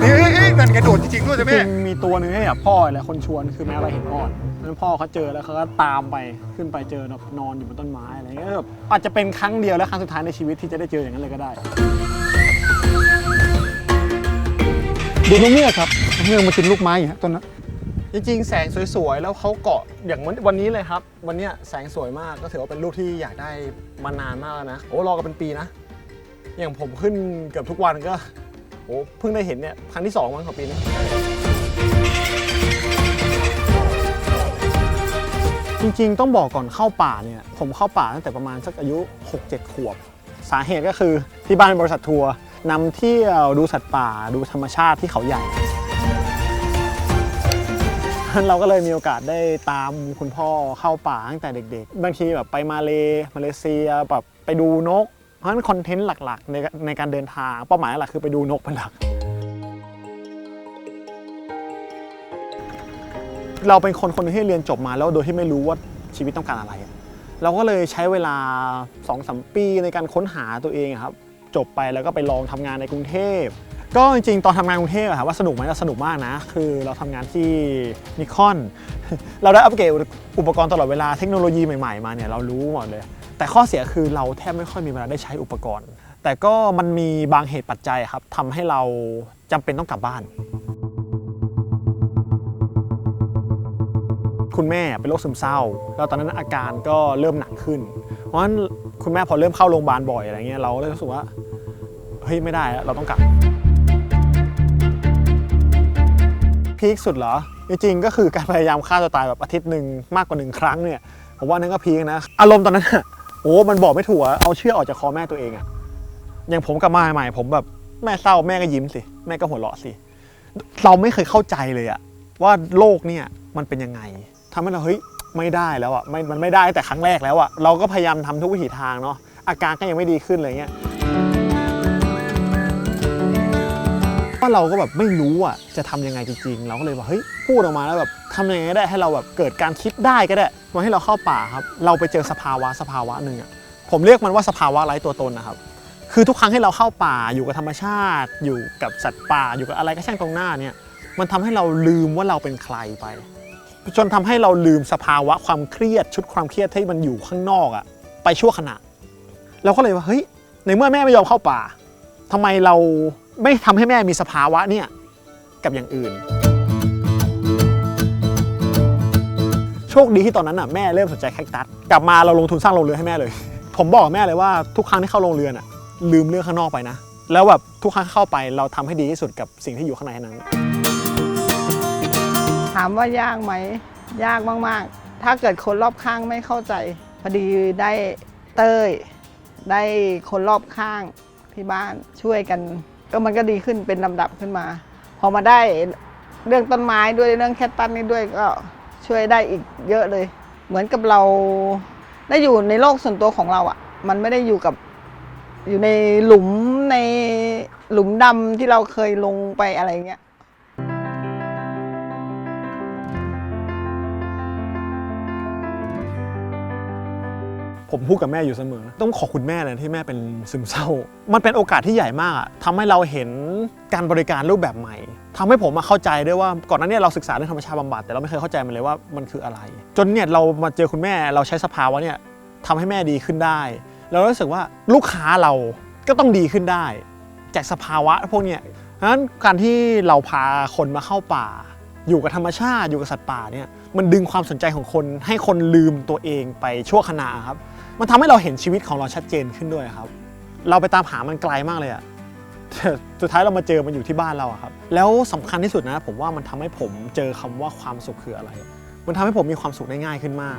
เฮ้ยเฮ้ยมันกระโดดจริงๆด้วยจใช่ไหมริงๆมีตัวหนึ่งให้แบบพ่อแหละคนชวนคือแม่อะไรเห็นอ่อนนั้นพ่อเขาเจอแล้วเขาก็ตามไปขึ้นไปเจอแบบนอนอยู่บนต้นไม้อะไรเงี้ยแบบอาจจะเป็นครั้งเดียวและครั้งสุดท้ายในชีวิตที่จะได้เจออย่างนั้นเลยก็ได้ ดูนกเงือกครับนกเงือกมากินลูกไม้อยู่ฮะต้นนั้น จริงๆ แสงสวยๆ แล้วเขาเกาะอย่างวันวันนี้เลยครับ วันเนี้ยแสงสวยมากก็ถือว่าเป็นลูกที่อยากได้มานานมากแล้วนะโอ้รอกันเป็นปีนะ อย่างผมขึ้นเกือบทุกวันก็โอ้เพิ่งได้เห็นเนี่ยครั้งที่สองมั้งของปีนี้จริงๆ ต้องบอกก่อนเข้าป่าเนี่ยผมเข้าป่าตั้งแต่ประมาณสักอายุ 6-7 ขวบ สาเหตุก็คือที่บ้านเป็นบริษัททัวร์นำเที่ยวดูสัตว์ป่าดูธรรมชาติที่เขาใหญ่ เราก็เลยมีโอกาสได้ตามคุณพ่อเข้าป่าตั้งแต่เด็กๆ บางทีแบบไปมาเลมาเลเซียแบบไปดูนก เพราะฉะนั้นคอนเทนต์หลักๆในในการเดินทางเป้าหมายหลักคือไปดูนกเป็นหลัก เราเป็นคนคนที่เรียนจบมาแล้วโดยที่ไม่รู้ว่าชีวิตต้องการอะไร เราก็เลยใช้เวลา2อสปีในการค้นหาตัวเองครับ จบไปแล้วก็ไปลองทำงานในกรุงเทพ ก็จริงๆ ตอนทำงานกรุงเทพอะถามว่าสนุกไหมเราสนุกมากนะ คือเราทำงานที่นิคอน เราได้อัปเกรดอุปกรณ์ตลอดเวลาเทคโนโลยีใหม่ๆ มาเนี่ยเรารู้หมดเลย แต่ข้อเสียคือเราแทบไม่ค่อยมีเวลาได้ใช้อุปกรณ์ แต่ก็มันมีบางเหตุปัจจัยครับทำให้เราจำเป็นต้องกลับบ้าน คุณแม่เป็นโรคซึมเศร้า แล้วตอนนั้นอาการก็เริ่มหนักขึ้น เพราะฉะนั้นคุณแม่พอเริ่มเข้าโรงพยาบาลบ่อยอะไรเงี้ยเราเลยรู้สึกว่าเฮ้ยไม่ได้แล้วเราต้องกลับ พีคสุดเหรอ จริงๆก็คือการพยายามฆ่าตัวตายแบบอาทิตย์หนึ่งมากกว่าหนึ่งครั้งเนี่ยผมว่านั่นก็พีคนะอารมณ์ตอนนั้นอะโอ้มันบอกไม่ถูกอะเอาเชือกออกจากคอแม่ตัวเองอะอย่างผมกับมาใหม่ผมแบบแม่เศร้าแม่ก็ยิ้มสิแม่ก็หัวเราะสิเราไม่เคยเข้าใจเลยอะว่าโลกเนี่ยมันเป็นยังไงทำให้เราเฮ้ยไม่ได้แล้วอะไม่มันไม่ได้แต่ครั้งแรกแล้วอะเราก็พยายามทำทุกวิถีทางเนาะอาการก็ยังไม่ดีขึ้นอะไรเงี้ย ว่าเราก็แบบไม่รู้อะจะทำยังไงจริงๆ เราก็เลยว่าเฮ้ยพูดออกมาแล้วแบบทำยังไงได้ให้เราแบบเกิดการคิดได้ก็ได้วันให้เราเข้าป่าครับ เราไปเจอสภาวะสภาวะหนึ่งอะผมเรียกมันว่าสภาวะไร้ตัวตนนะครับ คือทุกครั้งให้เราเข้าป่าอยู่กับธรรมชาติ อยู่กับสัตว์ป่าอยู่กับอะไรก็ช่างตรงหน้าเนี่ยมันทำให้เราลืมว่าเราเป็นใครไป จนทำให้เราลืมสภาวะความเครียดชุดความเครียดที่มันอยู่ข้างนอกอะไปชั่วขณะ เราก็เลยว่าเฮ้ยในเมื่อแม่ไม่ยอมเข้าป่าทำไมเรา ไม่ทำให้แม่มีสภาวะเนี่ยกับอย่างอื่น โชคดีที่ตอนนั้นน่ะแม่เริ่มสนใจแคคตัสกลับมาเราลงทุนสร้างโรงเรือนให้แม่เลย ผมบอกกับแม่เลยว่าทุกครั้งที่เข้าโรงเรือนอะลืมเรื่องข้างนอกไปนะ แล้วแบบทุกครั้งที่เข้าไปเราทำให้ดีที่สุดกับสิ่งที่อยู่ข้างในนั้น ถามว่ายากไหมยากมากๆ ถ้าเกิดคนรอบข้างไม่เข้าใจ พอดีได้เต้ย ได้คนรอบข้างที่บ้านช่วยกัน ก็มันก็ดีขึ้นเป็นลำดับขึ้นมา พอมาได้เรื่องต้นไม้ด้วยเรื่องแคตตันนี่ด้วยก็ช่วยได้อีกเยอะเลย เหมือนกับเราได้อยู่ในโลกส่วนตัวของเราอะ่ะ มันไม่ได้อยู่กับอยู่ในหลุมในหลุมดำที่เราเคยลงไปอะไรเงี้ย ผมพูดกับแม่อยู่เสมอ ต้องขอบคุณแม่เลยที่แม่เป็นซึมเศร้า มันเป็นโอกาสที่ใหญ่มากอะทำให้เราเห็นการบริการรูปแบบใหม่ทำให้ผมมาเข้าใจด้วยว่าก่อนหน้านี้เราศึกษาเรื่องธรรมชาติบำบัดแต่เราไม่เคยเข้าใจมันเลยว่ามันคืออะไร จนเนี่ยเรามาเจอคุณแม่เราใช้สภาวะเนี่ยทำให้แม่ดีขึ้นได้ เรารู้สึกว่าลูกค้าเราก็ต้องดีขึ้นได้ จากสภาวะพวกเนี้ยฉะนั้นการที่เราพาคนมาเข้าป่า อยู่กับธรรมชาติอยู่กับสัตว์ป่าเนี่ยมันดึงความสนใจของคนให้คนลืมตัวเองไปชั่วขณะครับ มันทำให้เราเห็นชีวิตของเราชัดเจนขึ้นด้วยครับ เราไปตามหามันไกลมากเลยอะแต่สุดท้ายเรามาเจอมันอยู่ที่บ้านเราอะครับ แล้วสำคัญที่สุดนะ ผมว่ามันทำให้ผมเจอคำว่าความสุขคืออะไร มันทำให้ผมมีความสุขได้ง่ายขึ้นมาก